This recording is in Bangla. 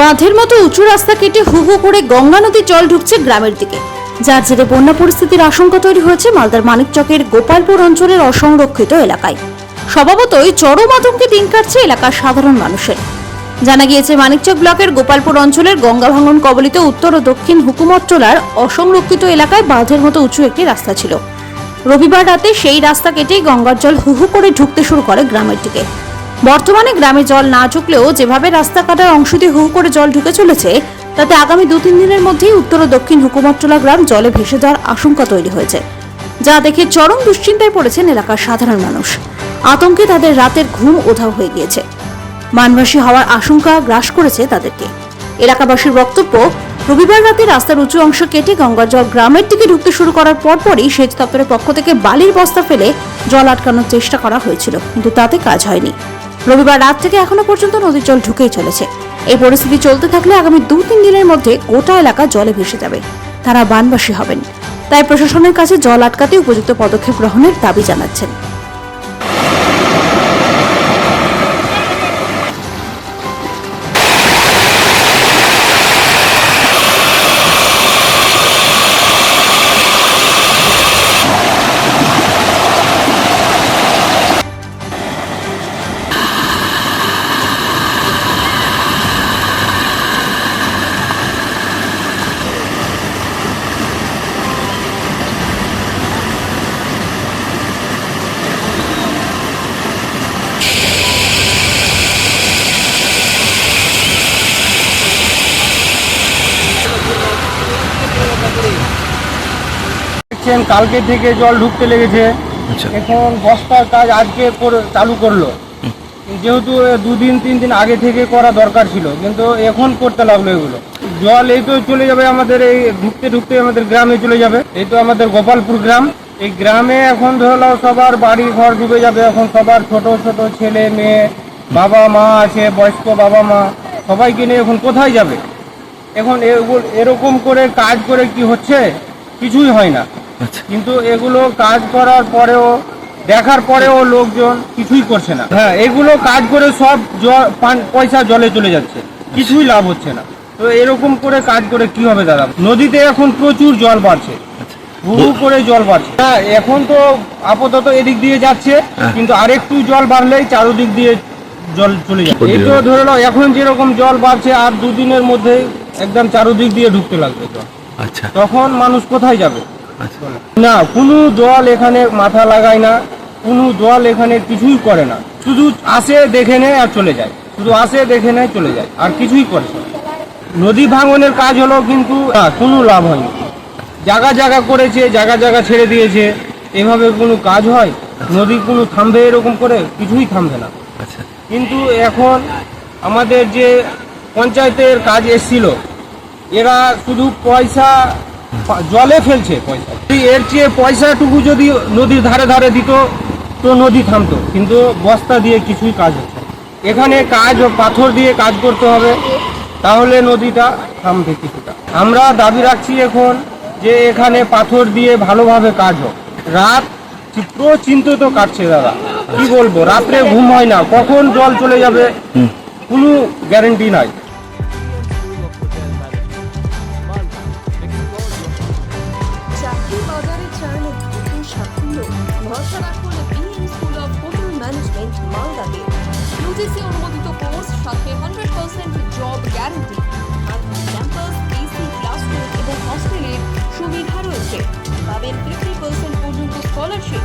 বাঁধের মতো উঁচু রাস্তা কেটে হু হু করে গঙ্গা নদীর জল ঢুকছে গ্রামের দিকে। যার জেরে বন্যা পরিস্থিতির আশঙ্কা তৈরি হয়েছে মালদার মানিকচকের গোপালপুর অঞ্চলের অসংরক্ষিত এলাকায়। স্বভাবতই চরম আতঙ্কে দিন কাটছে এলাকার সাধারণ মানুষের। জানা গিয়েছে মানিকচক ব্লকের গোপালপুর অঞ্চলের গঙ্গা ভাঙন কবলিত উত্তর ও দক্ষিণ হুকুমট্টলার অসংরক্ষিত এলাকায় বাঁধের মতো উঁচু একটি রাস্তা ছিল। রবিবার রাতে সেই রাস্তা কেটেই গঙ্গার জল হু হু করে ঢুকতে শুরু করে গ্রামের দিকে। বর্তমানে গ্রামে জল না ঢুকলেও যেভাবে রাস্তা কাটার অংশ দিয়ে হু করে জল ঢুকে চলেছে, তাতে আগামী দু তিন দিনের মধ্যেই উত্তর ও দক্ষিণ হুকুমট্টলা গ্রাম জলে ভেসে যাওয়ার আশঙ্কা তৈরি হয়েছে, যা দেখে চরম দুশ্চিন্তায় পড়েছেন এলাকার সাধারণ মানুষ। আতঙ্কে তাদের রাতের ঘুম ওধাও হয়ে গিয়েছে। মানবাসী হওয়ার আশঙ্কা গ্রাস করেছে তাদেরকে। এলাকাবাসীর বক্তব্য, রবিবার রাতে রাস্তার উঁচু অংশ কেটে গঙ্গার জল গ্রামের দিকে ঢুকতে শুরু করার পরপরই সেচ দপ্তরের পক্ষ থেকে বালির বস্তা ফেলে জল আটকানোর চেষ্টা করা হয়েছিল, কিন্তু তাতে কাজ হয়নি। রবিবার রাত থেকে এখনও পর্যন্ত নদীর জল ঢুকেই চলেছে। এই পরিস্থিতি চলতে থাকলে আগামী দু তিন দিনের মধ্যে গোটা এলাকা জলে ভেসে যাবে। তারা বানবাসী হবেন। তাই প্রশাসনের কাছে জল আটকাতে উপযুক্ত পদক্ষেপ গ্রহণের দাবি জানাচ্ছেন। দেখছেন কালকে থেকে জল ঢুকতে লেগেছে। আচ্ছা। এখন বস্তার কাজ আজকে চালু করল। যেহেতু দুদিন তিন দিন আগে থেকে করা দরকার ছিল কিন্তু এখন করতে লাগল এগুলো। জল এই তো চলে যাবে আমাদের এই ঢুকতে ঢুকতে আমাদের গ্রামে চলে যাবে। এই তো আমাদের গোপালপুর গ্রাম। এই গ্রামে এখন ধরো সবার বাড়ি ঘর ডুবে যাবে। এখন সবার ছোট ছোট ছেলে মেয়ে বাবা মা আছে বয়স্ক বাবা মা সবাইকে নিয়ে এখন কোথায় যাবে? এখন এগুলো এরকম করে কাজ করে কি হচ্ছে? কিছুই হয় না। কিন্তু এগুলো কাজ করার পরেও দেখার পরেও লোকজন কিছুই করছে না। হ্যাঁ এগুলো কাজ করে সব পয়সা জলে চলে যাচ্ছে। কিছুই লাভ হচ্ছে না। তো এরকম করে কাজ করে কি হবে দাদা? নদীতে এখন প্রচুর জল বাড়ছে। হু হু করে জল বাড়ছে। হ্যাঁ এখন তো আপাতত এদিক দিয়ে যাচ্ছে হ্যাঁ। কিন্তু আরেকটু জল বাড়লেই চারোদিক দিয়ে জল চলে যাচ্ছে। এই তো ধরে নাও এখন যেরকম জল বাড়ছে আর দুদিনের মধ্যে একদম চারোদিক দিয়ে ঢুকতে লাগবে জল। আচ্ছা। তখন মানুষ কোথায় যাবে? আচ্ছা না কোনো দল এখানে মাথা লাগায় না কোনো দল এখানে কিছুই করে না। শুধু আসে দেখে নেয় আর চলে যায়। শুধু আসে দেখে নেয় চলে যায় আর কিছুই করে না। নদী ভাঙনের কাজ হলো কিন্তু কোনো লাভ হয়নি। জায়গা জায়গা করেছে জায়গা জায়গা ছেড়ে দিয়েছে। এভাবে কোনো কাজ হয়? নদী কোনো থামবে এরকম করে? কিছুই থামবে না। আচ্ছা। কিন্তু এখন আমাদের যে পঞ্চায়েতের কাজ এসছিল এরা শুধু পয়সা জলে ফেলছে পয়সা। এর চেয়ে পয়সাটুকু যদি নদীর ধারে ধারে দিত, তো নদী থামতো। কিন্তু বস্তা দিয়ে কিছুই কাজ হচ্ছে এখানে কাজ পাথর দিয়ে কাজ করতে হবে, তাহলে নদীটা থামবে কিছুটা। আমরা দাবি রাখছি এখন যে এখানে পাথর দিয়ে ভালোভাবে কাজ হোক। রাত চিন্তিত কাটছে দাদা। কি বলব? রাত্রে ঘুম হয় না। কখন জল চলে যাবে কোনো গ্যারেন্টি নাই। সাফল্য ভরসা রাখুন BM school of hotel management মালদাতে UGC job guarantee campus AC classroom এবং হস্টেলের সুবিধা রয়েছে। পাবেন ফিফটি পার্সেন্ট পর্যন্ত স্কলারশিপ